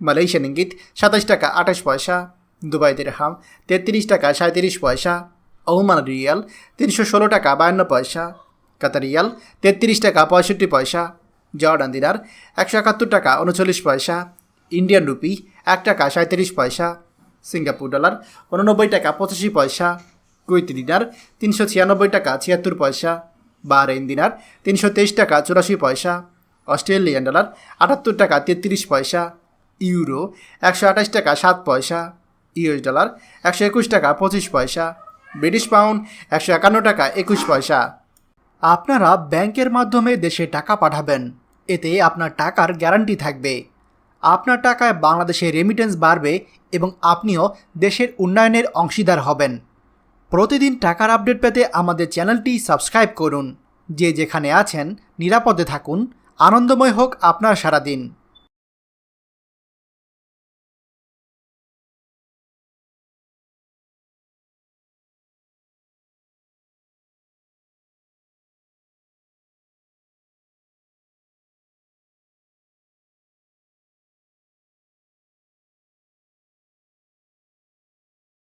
Malaysian ইঙ্গিত, সাতাশ টাকা আঠাশ পয়সা দুবাই দিরহাম তেত্রিশ টাকা সাঁত্রিশ পয়সা, ওমান রিয়াল, তিনশো ষোলো টাকা বায়ান্ন পয়সা, কাতার রিয়াল, তেত্রিশ টাকা পঁয়ষট্টি পয়সা, জর্ডান দিনার, একশো একাত্তর টাকা উনচল্লিশ পয়সা, ইন্ডিয়ান রুপি, এক টাকা সাঁত্রিশ পয়সা, সিঙ্গাপুর ডলার, উননব্বই টাকা পঁচাশি পয়সা কুইত দিনার, তিনশো ছিয়ানব্বই টাকা ছিয়াত্তর পয়সা, বাহরেইন দিনার, তিনশো তেইশ টাকা চুরাশি পয়সা, অস্ট্রেলিয়ান ডলার, আটাত্তর টাকা তেত্রিশ পয়সা ইউরো, একশো আঠাশ টাকা সাত পয়সা, ইউএস ডলার, একশো একুশ টাকা পঁচিশ পয়সা, ব্রিটিশ পাউন্ড, একশো একান্ন টাকা একুশ পয়সা। আপনারা ব্যাংকের মাধ্যমে দেশে টাকা পাঠাবেন, এতে আপনার টাকার গ্যারান্টি থাকবে। আপনার টাকায় বাংলাদেশে রেমিটেন্স বাড়বে এবং আপনিও দেশের উন্নয়নের অংশীদার হবেন। প্রতিদিন টাকার আপডেট পেতে আমাদের চ্যানেলটি সাবস্ক্রাইব করুন। যে যেখানে আছেন, নিরাপদে থাকুন। আনন্দময় হোক আপনার সারাদিন।